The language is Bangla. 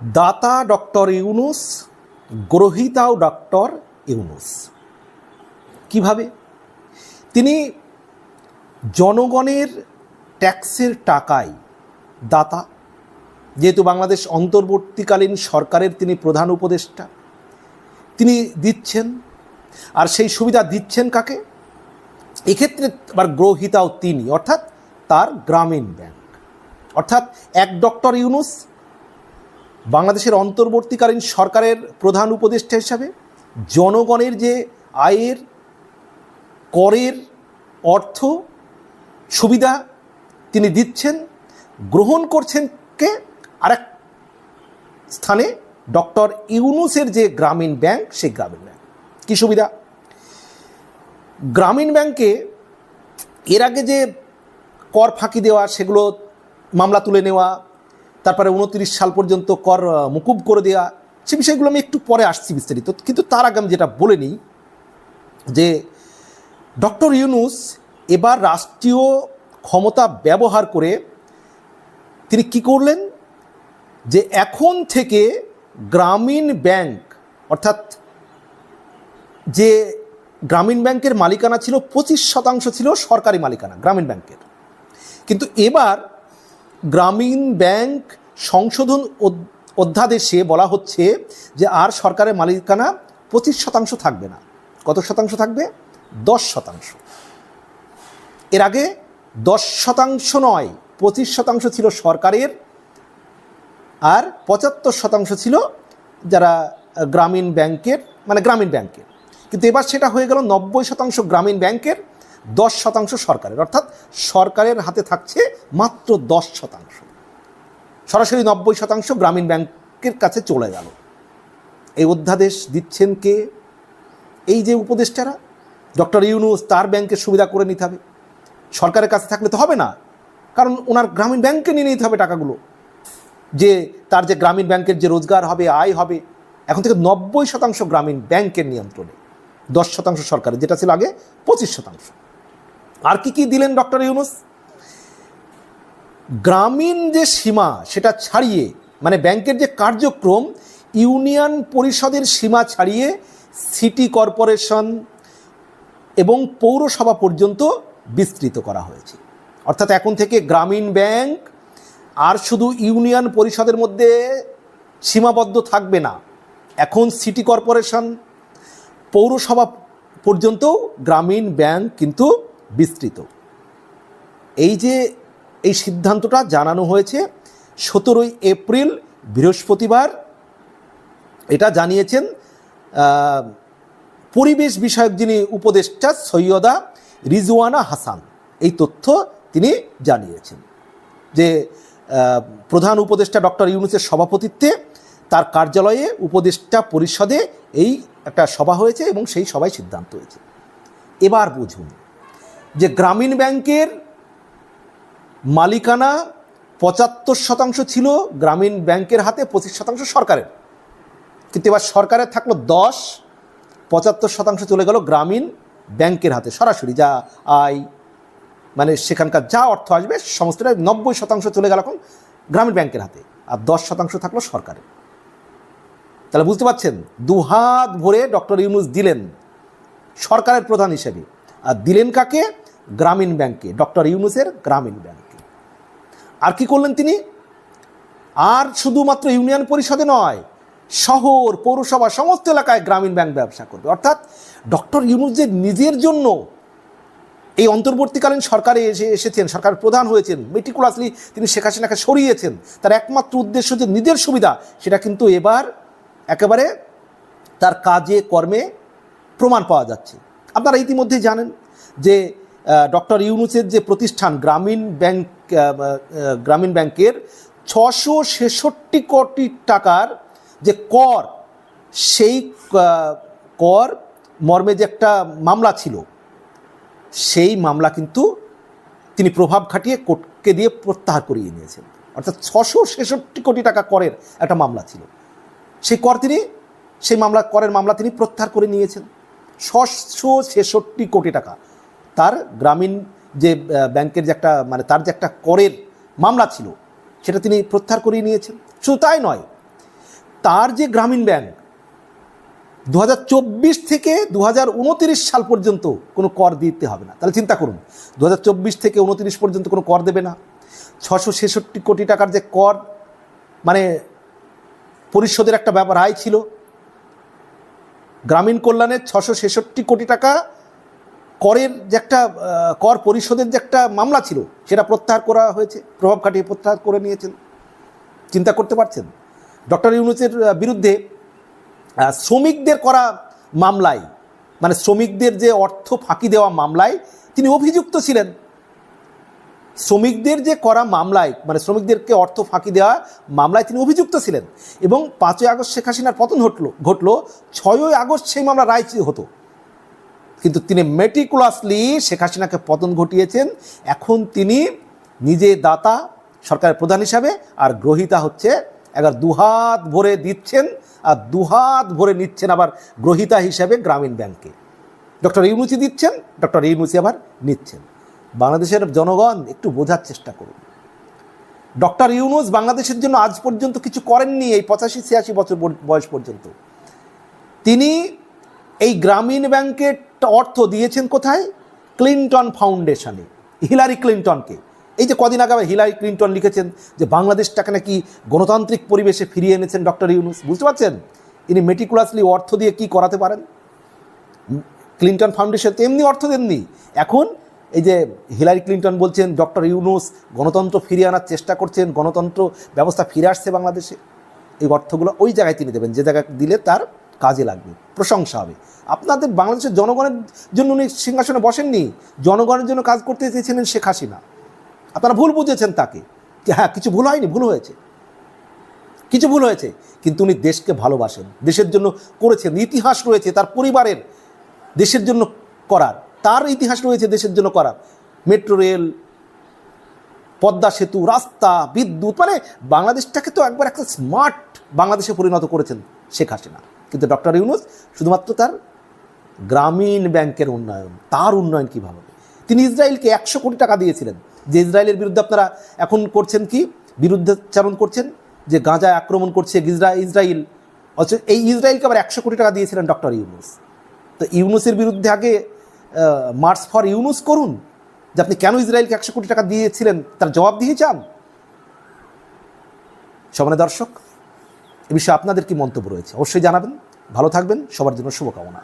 দাতা ডক্টর ইউনুস, গ্রহিতাও ডক্টর ইউনুস। কীভাবে? তিনি জনগণের ট্যাক্সের টাকায় দাতা। যেহেতু বাংলাদেশ অন্তর্বর্তীকালীন সরকারের তিনি প্রধান উপদেষ্টা, তিনি দিচ্ছেন। আর সেই সুবিধা দিচ্ছেন কাকে? এক্ষেত্রে আবার গ্রহিতাও তিনি, অর্থাৎ তার গ্রামীণ ব্যাংক। অর্থাৎ এক ডক্টর ইউনুস বাংলাদেশের অন্তর্বর্তীকালীন সরকারের প্রধান উপদেষ্টা হিসাবে জনগণের যে আয়ের, করের অর্থ সুবিধা তিনি দিচ্ছেন, গ্রহণ করছেন কে? আরেক স্থানে ডক্টর ইউনুসের যে গ্রামীণ ব্যাংক, সেই গ্রামীণ ব্যাংক। কী সুবিধা? গ্রামীণ ব্যাংকে এর আগে যে কর ফাঁকি দেওয়া, সেগুলো মামলা তুলে নেওয়া তারপরে উনত্রিশ সাল পর্যন্ত কর মুকুব করে দেওয়া সে বিষয়গুলো আমি একটু পরে আসছি বিস্তারিত। কিন্তু তার আগে আমি যেটা বলে নিই, যে ডক্টর ইউনুস এবার রাষ্ট্রীয় ক্ষমতা ব্যবহার করে তিনি কি করলেন? যে এখন থেকে গ্রামীণ ব্যাংক, অর্থাৎ যে গ্রামীণ ব্যাংকের মালিকানা ছিল, পঁচিশ শতাংশ ছিল সরকারি মালিকানা, গ্রামীণ ব্যাংকের। কিন্তু এবার গ্রামীণ ব্যাংক সংশোধন অধ্যাদেশে বলা হচ্ছে যে আর সরকারের মালিকানা পঁচিশ শতাংশ থাকবে না। কত শতাংশ থাকবে? দশ শতাংশ। এর আগে দশ শতাংশ নয়, পঁচিশ শতাংশ ছিল সরকারের আর পঁচাত্তর শতাংশ ছিল যারা গ্রামীণ ব্যাংকের মানে গ্রামীণ ব্যাংকের। কিন্তু এবার সেটা হয়ে গেল নব্বই শতাংশ গ্রামীণ ব্যাংকের দশ শতাংশ সরকারের, অর্থাৎ সরকারের হাতে থাকছে মাত্র দশ শতাংশ। সরাসরি নব্বই শতাংশ গ্রামীণ ব্যাংকের কাছে চলে গেল। এই অধ্যাদেশ দিচ্ছেন কে? এই যে উপদেষ্টারা, ডক্টর ইউনুস তার ব্যাংকের সুবিধা করে নিতে হবে। সরকারের কাছে থাকলে তো হবে না, কারণ ওনার গ্রামীণ ব্যাংকে নিয়ে নিতে হবে টাকাগুলো। যে তার যে গ্রামীণ ব্যাংকের যে রোজগার হবে, আয় হবে, এখন থেকে নব্বই শতাংশ গ্রামীণ ব্যাংকের নিয়ন্ত্রণে। দশ শতাংশ সরকারের, যেটা ছিল আগে পঁচিশ শতাংশ। আর কি কি দিলেন ডক্টর ইউনুস? গ্রামীণ যে সীমা, সেটা ছাড়িয়ে মানে ব্যাংকের যে কার্যক্রম, ইউনিয়ন পরিষদের সীমা ছাড়িয়ে সিটি কর্পোরেশন এবং পৌরসভা পর্যন্ত বিস্তৃত করা হয়েছে। অর্থাৎ এখন থেকে গ্রামীণ ব্যাংক আর শুধু ইউনিয়ন পরিষদের মধ্যে সীমাবদ্ধ থাকবে না। এখন সিটি কর্পোরেশন, পৌরসভা পর্যন্ত গ্রামীণ ব্যাংক কিন্তু বিস্তৃত। এই যে এই সিদ্ধান্তটা জানানো হয়েছে, সতেরোই এপ্রিল, বৃহস্পতিবার, এটা জানিয়েছেন পরিবেশ বিষয়ক যিনি উপদেষ্টা সৈয়দা রিজওয়ানা হাসান। এই তথ্য তিনি জানিয়েছেন যে প্রধান উপদেষ্টা ডক্টর ইউনুসের সভাপতিত্বে তার কার্যালয়ে উপদেষ্টা পরিষদে এই একটা সভা হয়েছে এবং সেই সভায় সিদ্ধান্ত হয়েছে। এবার বুঝুন যে গ্রামীণ ব্যাংকের মালিকানা পঁচাত্তর শতাংশ ছিল গ্রামীণ ব্যাংকের হাতে, পঁচিশ শতাংশ সরকারের। কিন্তু এবার সরকারের থাকল দশ, পঁচাত্তর শতাংশ চলে গেল গ্রামীণ ব্যাংকের হাতে। সরাসরি যা আয় মানে সেখানকার যা অর্থ আসবে সমস্তটা নব্বই শতাংশ চলে গেল এখন গ্রামীণ ব্যাংকের হাতে। আর দশ শতাংশ থাকল সরকারের। তাহলে বুঝতে পারছেন দুহাত ভরে ডক্টর ইউনুস দিলেন সরকারের প্রধান হিসেবে। আর দিলেন কাকে? গ্রামীণ ব্যাংকে, ডক্টর ইউনুসের গ্রামীণ ব্যাংকে। আর কি করলেন তিনি? আর শুধুমাত্র ইউনিয়ন পরিষদে নয়, শহর, পৌরসভা, সমস্ত এলাকায় গ্রামীণ ব্যাংক ব্যবসা করবে। অর্থাৎ ডক্টর ইউনুস যে নিজের জন্য এই অন্তর্বর্তীকালীন সরকারে এসে এসেছেন সরকার প্রধান হয়েছেন মেটিকুলাসলি তিনি শেখ হাসিনাকে সরিয়েছেন, তার একমাত্র উদ্দেশ্য যে নিজের সুবিধা, সেটা কিন্তু এবার একেবারে তার কাজে, কর্মে প্রমাণ পাওয়া যাচ্ছে। আপনারা ইতিমধ্যেই জানেন যে ডক্টর ইউনুসের যে প্রতিষ্ঠান গ্রামীণ ব্যাংক গ্রামীণ ব্যাংকের ছশো ছেষট্টি কোটি টাকার যে কর, সেই কর মর্মে যে একটা মামলা ছিল, সেই মামলা কিন্তু তিনি প্রভাব খাটিয়ে কোর্টকে দিয়ে প্রত্যাহার করিয়ে নিয়েছেন। অর্থাৎ ছশো ছেষট্টি কোটি টাকা করের একটা মামলা ছিল। সেই কর তিনি, সেই মামলা, করের মামলা তিনি প্রত্যাহার করে নিয়েছেন। ছশো ছেষট্টি কোটি টাকা। তার গ্রামীণ যে ব্যাংকের যে একটা মানে তার যে একটা করের মামলা ছিল, সেটা তিনি প্রত্যাহার করিয়ে নিয়েছেন। শুধু তাই নয়, তার যে গ্রামীণ ব্যাংক দু হাজার চব্বিশ থেকে দু হাজার উনত্রিশ সাল পর্যন্ত কোনো কর দিতে হবে না। তাহলে চিন্তা করুন দু হাজার চব্বিশ থেকে উনতিরিশ পর্যন্ত কোনো কর দেবে না। ছশো ছেষট্টি কোটি টাকার যে কর মানে পরিশোধের একটা ব্যাপার আয় ছিল। গ্রামীণ কল্যাণের ছশো ছেষট্টি কোটি টাকা করের যে একটা কর পরিশোধের যে একটা মামলা ছিল, সেটা প্রত্যাহার করা হয়েছে, প্রভাব খাটিয়ে প্রত্যাহার করে নিয়েছেন। চিন্তা করতে পারছেন? ডক্টর ইউনুসের বিরুদ্ধে শ্রমিকদের করা মামলায় মানে শ্রমিকদের যে অর্থ ফাঁকি দেওয়া মামলায়, তিনি অভিযুক্ত ছিলেন। শ্রমিকদের যে করা মামলায় মানে শ্রমিকদেরকে অর্থ ফাঁকি দেওয়া মামলায় তিনি অভিযুক্ত ছিলেন। এবং পাঁচই আগস্ট শেখ হাসিনার পতন ঘটলো ঘটলো, ছয়ই আগস্ট সেই মামলা রায় হতো। কিন্তু তিনি মেটিকুলাসলি শেখ হাসিনাকে পতন ঘটিয়েছেন। এখন তিনি নিজে দাতা, সরকারের প্রধান হিসাবে, আর গ্রহিতা হচ্ছে এবার দুহাত ভরে দিচ্ছেন, আর দুহাত ভরে নিচ্ছেন আবার গ্রহিতা হিসাবে গ্রামীণ ব্যাংকে। ডক্টর ইউনুসি দিচ্ছেন, ডক্টর ইউনুসি আবার নিচ্ছেন। বাংলাদেশের জনগণ একটু বোঝার চেষ্টা করুন। ডক্টর ইউনুস বাংলাদেশের জন্য আজ পর্যন্ত কিছু করেননি, এই পঁচাশি, ছিয়াশি বছর বয়স পর্যন্ত। তিনি এই গ্রামীণ ব্যাংকের অর্থ দিয়েছেন কোথায়? ক্লিন্টন ফাউন্ডেশনে। হিলারি ক্লিন্টনকে। এই যে কদিন আগে হিলারি ক্লিন্টন লিখেছেন যে বাংলাদেশটাকে নাকি গণতান্ত্রিক পরিবেশে ফিরিয়ে এনেছেন ডক্টর ইউনুস, বুঝতে পারছেন? ইনি মেটিকুলাসলি অর্থ দিয়ে কি করাতে পারেন? ক্লিন্টন ফাউন্ডেশন তো এমনি অর্থ দেননি। এখন এই যে হিলারি ক্লিন্টন বলছেন, ডক্টর ইউনুস গণতন্ত্র ফিরিয়ে আনার চেষ্টা করছেন, গণতন্ত্র ব্যবস্থা ফিরে আসছে বাংলাদেশে। এই অর্থগুলো ওই জায়গায় তিনি দেবেন, যে জায়গায় দিলে তার কাজে লাগবে, প্রশংসা হবে। আপনাদের বাংলাদেশের জনগণের জন্য উনি সিংহাসনে বসেননি, জনগণের জন্য কাজ করতে চেয়েছিলেন শেখ হাসিনা। আপনারা ভুল বুঝেছেন তাকে, যে হ্যাঁ কিছু ভুল হয়নি, ভুল হয়েছে। কিছু ভুল হয়েছে, কিন্তু উনি দেশকে ভালোবাসেন, দেশের জন্য করেছেন, ইতিহাস রয়েছে তার পরিবারের, দেশের জন্য করার, তার ইতিহাস রয়েছে দেশের জন্য করার। মেট্রো রেল, পদ্মা সেতু, রাস্তা, বিদ্যুৎ মানে বাংলাদেশটাকে তো একবার একটা স্মার্ট বাংলাদেশে পরিণত করেছেন শেখ হাসিনা। কিন্তু ডক্টর ইউনুস শুধুমাত্র তার গ্রামীণ ব্যাংকের উন্নয়ন, তার উন্নয়ন কীভাবে তিনি ইসরায়েলকে একশো কোটি টাকা দিয়েছিলেন। যে ইসরায়েলের বিরুদ্ধে আপনারা এখন করছেন কি? বিরুদ্ধাচারণ করছেন, যে গাঁজায় আক্রমণ করছে ইসরা- ইসরায়েল। অথচ এই ইসরায়েলকে আবার একশো কোটি টাকা দিয়েছিলেন ডক্টর ইউনুস। তো ইউনুসের বিরুদ্ধে আগে মার্চ ফর ইউনুস করুন, যে আপনি কেন ইসরায়েলকে একশো কোটি টাকা দিয়েছিলেন? তার জবাব দিয়ে চান। সমানে দর্শক এ বিষয়ে আপনাদের কি মন্তব্য রয়েছে? অবশ্যই জানাবেন। ভালো থাকবেন। সবার জন্য শুভকামনা।